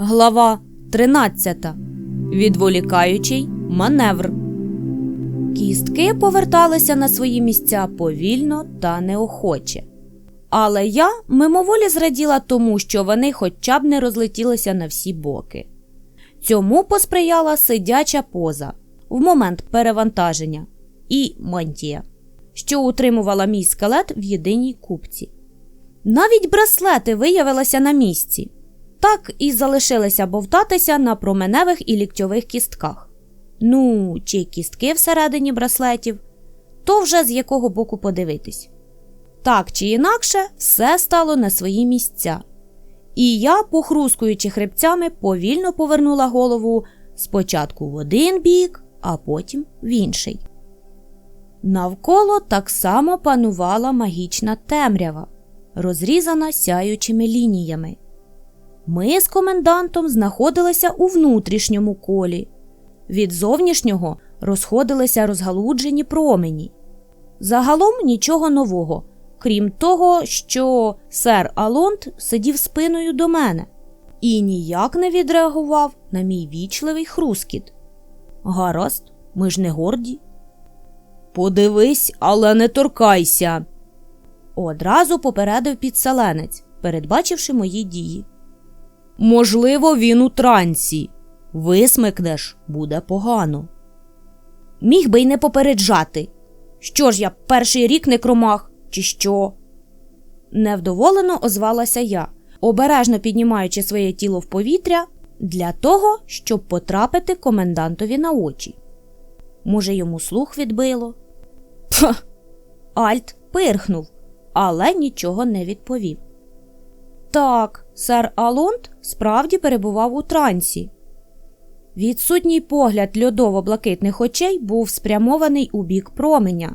Глава 13. Відволікаючий маневр. Кістки поверталися на свої місця повільно та неохоче. Але я мимоволі зраділа тому, що вони хоча б не розлетілися на всі боки. Цьому посприяла сидяча поза в момент перевантаження і мантія, що утримувала мій скелет в єдиній купці. Навіть браслети виявилися на місці, так і залишилися бовтатися на променевих і ліктьових кістках. Ну, чи кістки всередині браслетів, то вже з якого боку подивитись. Так чи інакше, все стало на свої місця. І я, похрускуючи хребцями, повільно повернула голову спочатку в один бік, а потім в інший. Навколо так само панувала магічна темрява, розрізана сяючими лініями. Ми з комендантом знаходилися у внутрішньому колі, від зовнішнього розходилися розгалуджені промені. Загалом нічого нового, крім того, що сер Алонт сидів спиною до мене і ніяк не відреагував на мій вічливий хрускіт. Гаразд, ми ж не горді. Подивись, але не торкайся. Одразу попередив підселенець, передбачивши мої дії. Можливо, він у трансі. Висмикнеш, буде погано. Міг би й не попереджати. Що ж я перший рік некромах, чи що? Невдоволено озвалася я, обережно піднімаючи своє тіло в повітря для того, щоб потрапити комендантові на очі. Може, йому слух відбило? Пх! Альт пирхнув, але нічого не відповів. Так, сер Алонт справді перебував у трансі. Відсутній погляд льодово-блакитних очей був спрямований у бік променя,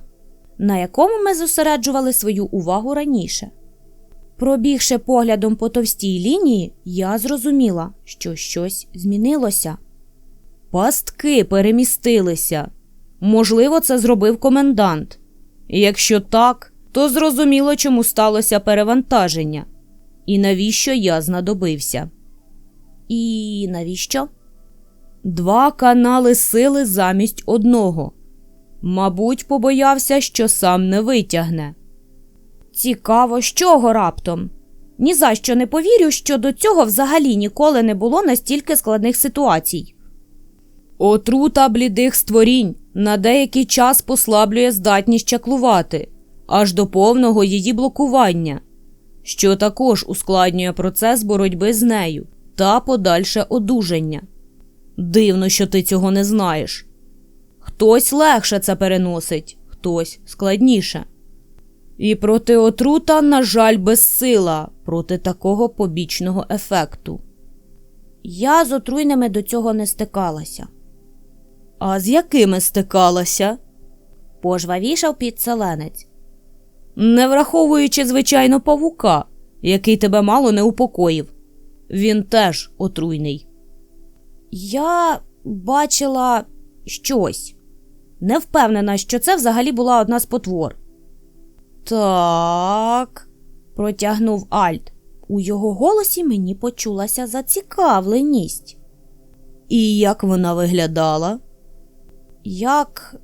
на якому ми зосереджували свою увагу раніше. Пробігши поглядом по товстій лінії, я зрозуміла, що щось змінилося. Пастки перемістилися. Можливо, це зробив комендант. Якщо так, то зрозуміло, чому сталося перевантаження. І навіщо я знадобився? І навіщо? Два канали сили замість одного. Мабуть, побоявся, що сам не витягне. Цікаво, з чого раптом? Ні за що не повірю, що до цього взагалі ніколи не було настільки складних ситуацій. Отрута блідих створінь на деякий час послаблює здатність чаклувати, аж до повного її блокування, що також ускладнює процес боротьби з нею та подальше одужання. Дивно, що ти цього не знаєш. Хтось легше це переносить, хтось складніше. І проти отрута, на жаль, безсила проти такого побічного ефекту. Я з отруйними до цього не стикалася. А з якими стикалася? пожвавішав підселенець. Не враховуючи, звичайно, павука, який тебе мало не упокоїв. Він теж отруйний. Я бачила щось. Не впевнена, що це взагалі була одна з потвор. Так, протягнув Альт. У його голосі мені почулася зацікавленість. І як вона виглядала? Як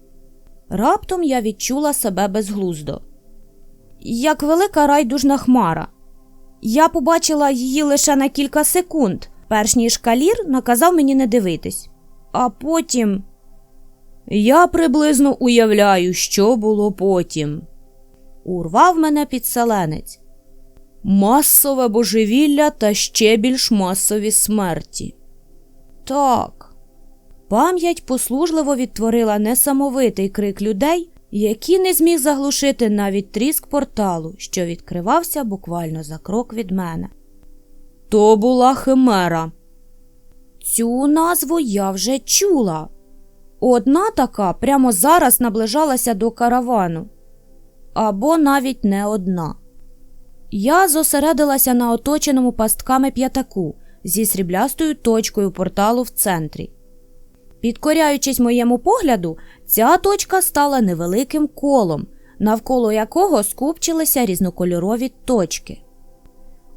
раптом я відчула себе безглуздо. Як велика райдужна хмара. Я побачила її лише на кілька секунд, перш ніж калір наказав мені не дивитись. А потім я приблизно уявляю, що було потім. Урвав мене підселенець. Масове божевілля та ще більш масові смерті. Так. Пам'ять послужливо відтворила несамовитий крик людей, які не зміг заглушити навіть тріск порталу, що відкривався буквально за крок від мене. То була химера. Цю назву я вже чула. Одна така прямо зараз наближалася до каравану. Або навіть не одна. Я зосередилася на оточеному пастками п'ятаку зі сріблястою точкою порталу в центрі. Підкоряючись моєму погляду, ця точка стала невеликим колом, навколо якого скупчилися різнокольорові точки.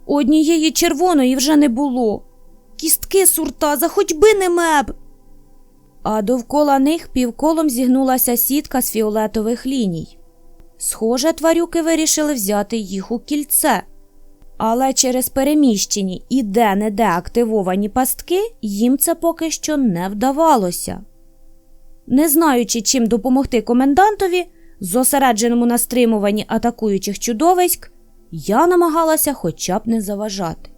Однієї червоної вже не було. кістки сурта, за хоч би не меб. А довкола них півколом зігнулася сітка з фіолетових ліній. Схоже, тварюки вирішили взяти їх у кільце. Але через переміщені і де-не-де активовані пастки їм це поки що не вдавалося. Не знаючи, чим допомогти комендантові, зосередженому на стримуванні атакуючих чудовиськ, я намагалася хоча б не заважати.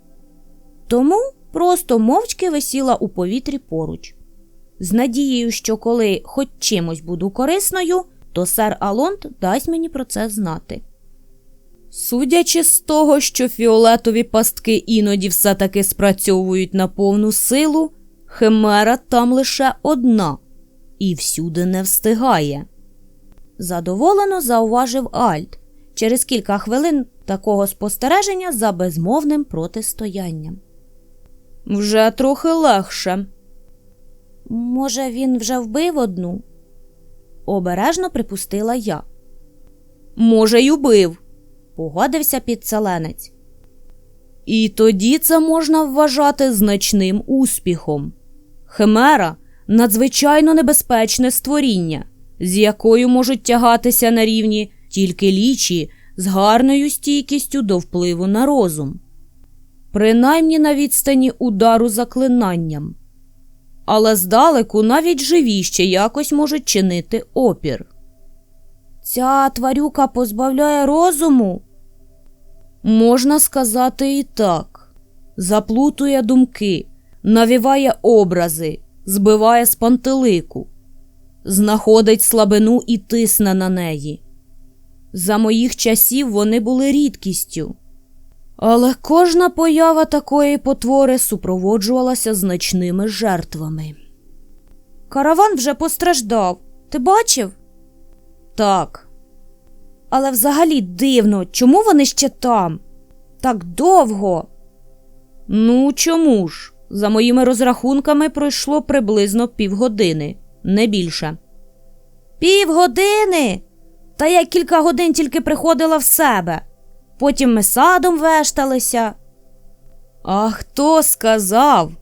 Тому просто мовчки висіла у повітрі поруч, з надією, що коли хоч чимось буду корисною, то сер Алонт дасть мені про це знати. Судячи з того, що фіолетові пастки іноді все таки спрацьовують на повну силу, химера там лише одна і всюди не встигає. Задоволено зауважив Альт через кілька хвилин такого спостереження за безмовним протистоянням. Вже трохи легше. Може, він вже вбив одну? Обережно припустила я. Може, й убив, погодився підселенець. І тоді це можна вважати значним успіхом. Химера надзвичайно небезпечне створіння, з якою можуть тягатися на рівні тільки лічі з гарною стійкістю до впливу на розум, принаймні на відстані удару заклинанням. Але здалеку навіть живі ще якось можуть чинити опір. Ця тварюка позбавляє розуму. Можна сказати і так. Заплутує думки, навіває образи, збиває з пантелику, знаходить слабину і тисне на неї. За моїх часів вони були рідкістю. Але кожна поява такої потвори супроводжувалася значними жертвами. Караван вже постраждав. Ти бачив? Так. Але взагалі дивно, чому вони ще там? Так довго. Ну, чому ж? За моїми розрахунками пройшло приблизно півгодини, не більше. Півгодини? Та я кілька годин тільки приходила в себе. Потім ми садом вешталися. А хто сказав?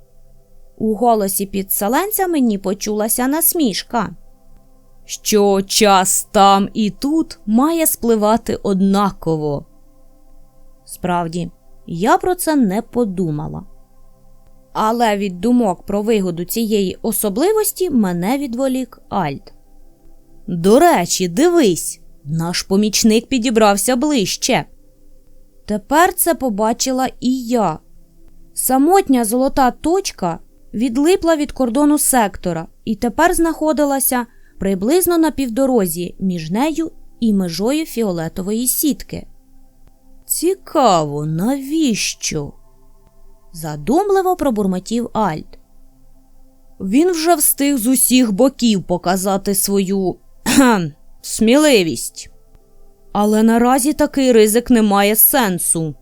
У голосі підселенця мені почулася насмішка. Що час там і тут має спливати однаково. Справді, я про це не подумала. Але від думок про вигоду цієї особливості мене відволік Альт. До речі, дивись, наш помічник підібрався ближче. Тепер це побачила і я. Самотня золота точка відлипла від кордону сектора і тепер знаходилася приблизно на півдорозі між нею і межою фіолетової сітки. Цікаво, навіщо? задумливо пробурмотів Альт. Він вже встиг з усіх боків показати свою сміливість. Але наразі такий ризик не має сенсу.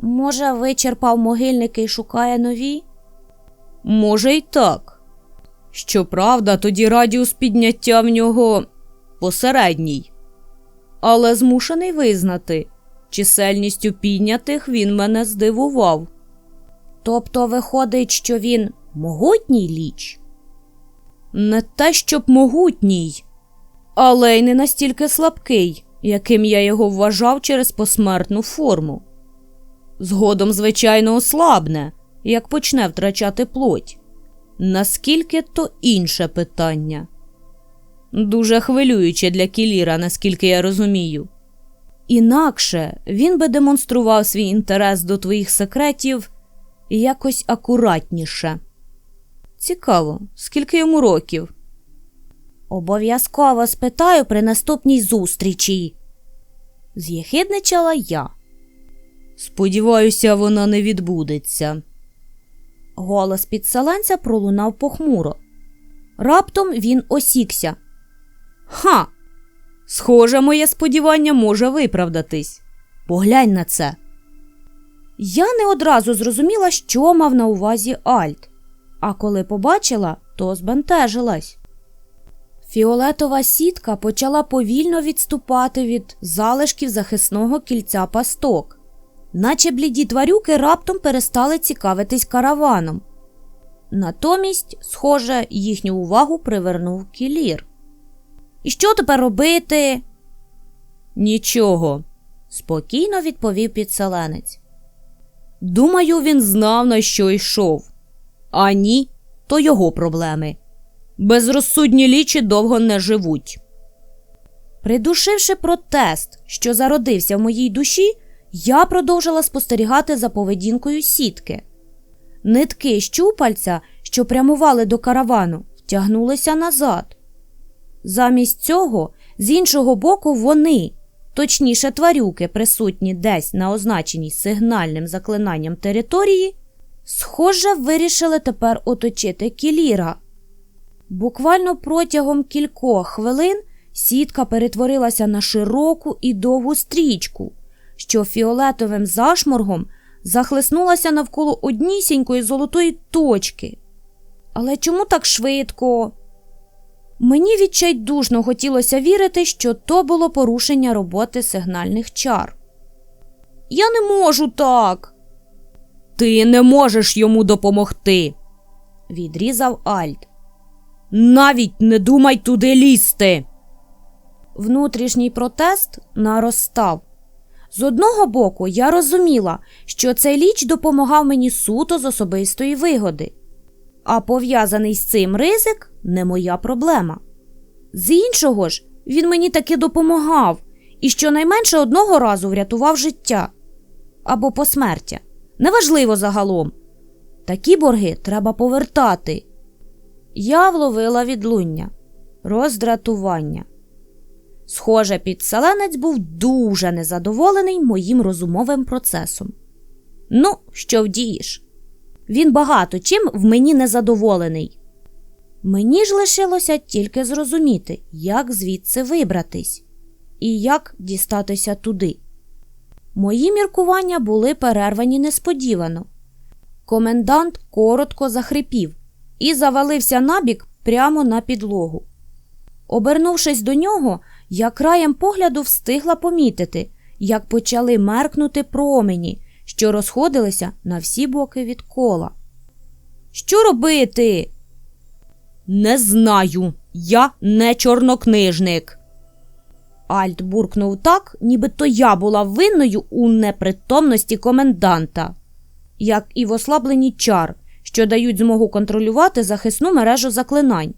Може, вичерпав могильники і шукає нові? Може, й так. Щоправда, тоді радіус підняття в нього посередній. Але змушений визнати, чисельністю піднятих він мене здивував. Тобто виходить, що він могутній ліч? Не те, щоб могутній, але й не настільки слабкий, яким я його вважав через посмертну форму. Згодом, звичайно, ослабне, як почне втрачати плоть. Наскільки то інше питання. Дуже хвилююче для Кіліра, наскільки я розумію. Інакше він би демонстрував свій інтерес до твоїх секретів якось акуратніше. Цікаво, скільки йому років? Обов'язково спитаю при наступній зустрічі. З'єхидничала я. Сподіваюся, вона не відбудеться. Голос підселенця пролунав похмуро. Раптом він осікся. Ха! Схоже, моє сподівання може виправдатись. Поглянь на це. Я не одразу зрозуміла, що мав на увазі Альт, а коли побачила, то збентежилась. Фіолетова сітка почала повільно відступати від залишків захисного кільця пасток, наче бліді тварюки раптом перестали цікавитись караваном. Натомість, схоже, їхню увагу привернув кілір. І що тепер робити? Нічого, спокійно відповів підселенець. Думаю, він знав, на що йшов. А ні, то його проблеми. Безрозсудні лічі довго не живуть. Придушивши протест, що зародився в моїй душі, я продовжила спостерігати за поведінкою сітки. Нитки щупальця, що прямували до каравану, втягнулися назад. Замість цього, з іншого боку, вони, точніше тварюки, присутні десь на означеній сигнальним заклинанням території, схоже, вирішили тепер оточити кіліра. Буквально протягом кількох хвилин сітка перетворилася на широку і довгу стрічку, що фіолетовим зашморгом захлеснулася навколо однісінької золотої точки. Але чому так швидко? Мені відчайдушно хотілося вірити, що то було порушення роботи сигнальних чар. Я не можу так. Ти не можеш йому допомогти, відрізав Альт. Навіть не думай туди лізти. Внутрішній протест наростав. З одного боку, я розуміла, що цей ліч допомагав мені суто з особистої вигоди, а пов'язаний з цим ризик не моя проблема. З іншого ж, він мені таки допомагав і щонайменше одного разу врятував життя або посмертя. Неважливо загалом. Такі борги треба повертати. Я вловила відлуння, роздратування. Схоже, підселенець був дуже незадоволений моїм розумовим процесом. Ну, що вдієш? Він багато чим в мені незадоволений. Мені ж лишилося тільки зрозуміти, як звідси вибратись і як дістатися туди. Мої міркування були перервані несподівано. Комендант коротко захрипів і завалився набік прямо на підлогу. Обернувшись до нього, я краєм погляду встигла помітити, як почали меркнути промені, що розходилися на всі боки від кола. Що робити? Не знаю. Я не чорнокнижник. Альт буркнув так, ніби то я була винною у непритомності коменданта, як і в ослабленні чар, що дають змогу контролювати захисну мережу заклинань.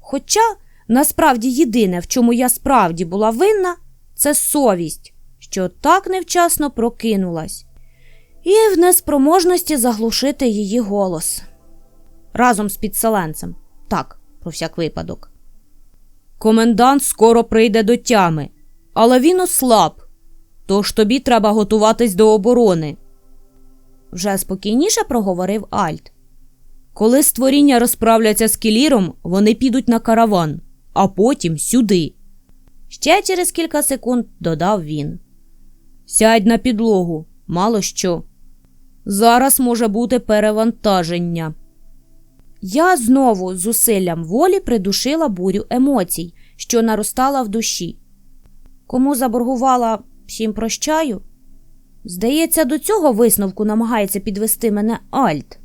Хоча насправді єдине, в чому я справді була винна, це совість, що так невчасно прокинулась, і в неспроможності заглушити її голос разом з підселенцем. Так, про всяк випадок. Комендант скоро прийде до тями, але він ослаб, тож тобі треба готуватись до оборони. Вже спокійніше проговорив Альт. Коли створіння розправляться з кіліром, вони підуть на караван, а потім сюди. Ще через кілька секунд додав він. Сядь на підлогу, мало що. Зараз може бути перевантаження. Я знову з зусиллям волі придушила бурю емоцій, що наростала в душі. Кому заборгувала всім прощаю? Здається, до цього висновку намагається підвести мене Альт.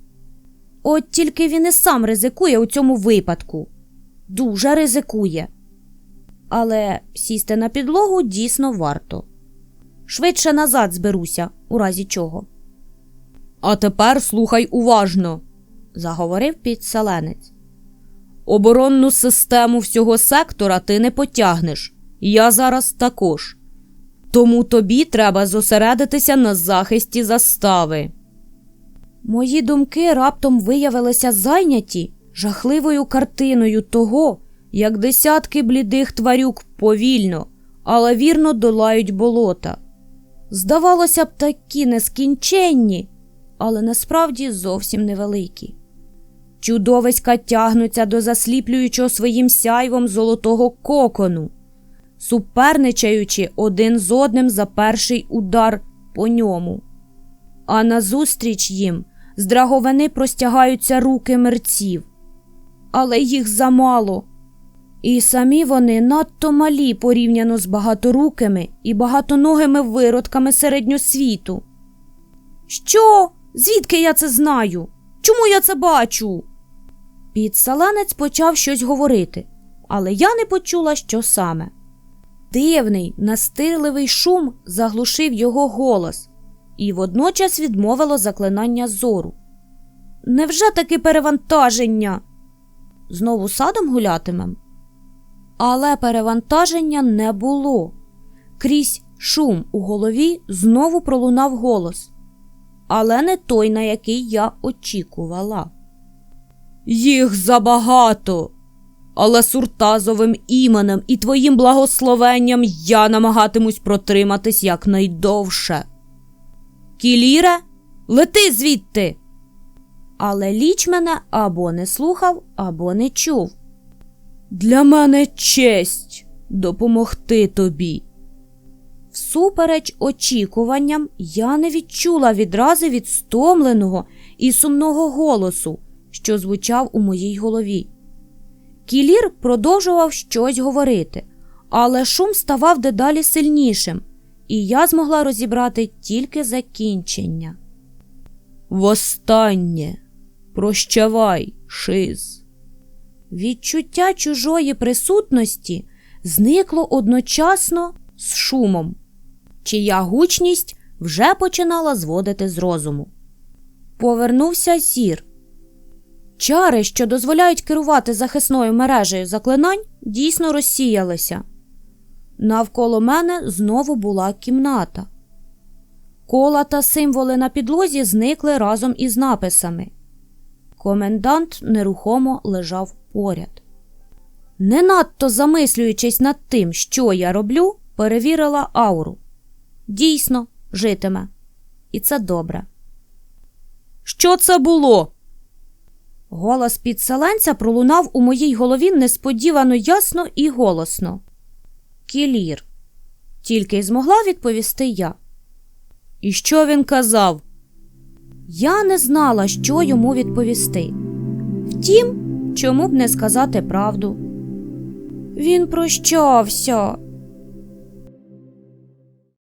От тільки він і сам ризикує у цьому випадку. Дуже ризикує. Але сісти на підлогу дійсно варто. Швидше назад зберуся, у разі чого. А тепер слухай уважно заговорив підселенець. Оборонну систему всього сектора ти не потягнеш. Я зараз також. Тому тобі треба зосередитися на захисті застави. Мої думки раптом виявилися зайняті жахливою картиною того, як десятки блідих тварюк повільно, але вірно долають болота. Здавалося б, такі нескінченні, але насправді зовсім невеликі. Чудовиська тягнуться до засліплюючого своїм сяйвом золотого кокону, суперничаючи один з одним за перший удар по ньому. А назустріч їм з драговини простягаються руки мерців. Але їх замало. І самі вони надто малі порівняно з багаторукими і багатоногими виродками середньосвіту. Що? Звідки я це знаю? Чому я це бачу? Підселенець почав щось говорити, але я не почула, що саме. Дивний, настирливий шум заглушив його голос і водночас відмовило заклинання зору. Невже таки перевантаження? Знову садом гулятимем? Але перевантаження не було. Крізь шум у голові знову пролунав голос, але не той, на який я очікувала. Їх забагато, але суртазовим іменем і твоїм благословенням я намагатимусь протриматись якнайдовше. Кіліре, лети звідти. Але ліч мене або не слухав, або не чув. Для мене честь допомогти тобі. Всупереч очікуванням, я не відчула відрази від стомленого і сумного голосу, що звучав у моїй голові. Кілір продовжував щось говорити, але шум ставав дедалі сильнішим, і я змогла розібрати тільки закінчення. Востаннє прощавай, шиз. Відчуття чужої присутності зникло одночасно з шумом, чия гучність вже починала зводити з розуму. Повернувся зір. Чари, що дозволяють керувати захисною мережею заклинань, дійсно розсіялися. Навколо мене знову була кімната. Кола та символи на підлозі зникли разом із написами. Комендант нерухомо лежав поряд. Не надто замислюючись над тим, що я роблю, перевірила ауру. Дійсно, житиме. І це добре. Що це було? Голос підселенця пролунав у моїй голові несподівано ясно і голосно. Кілір. Тільки й змогла відповісти я. І що він казав? Я не знала, що йому відповісти. Втім, чому б не сказати правду. Він прощався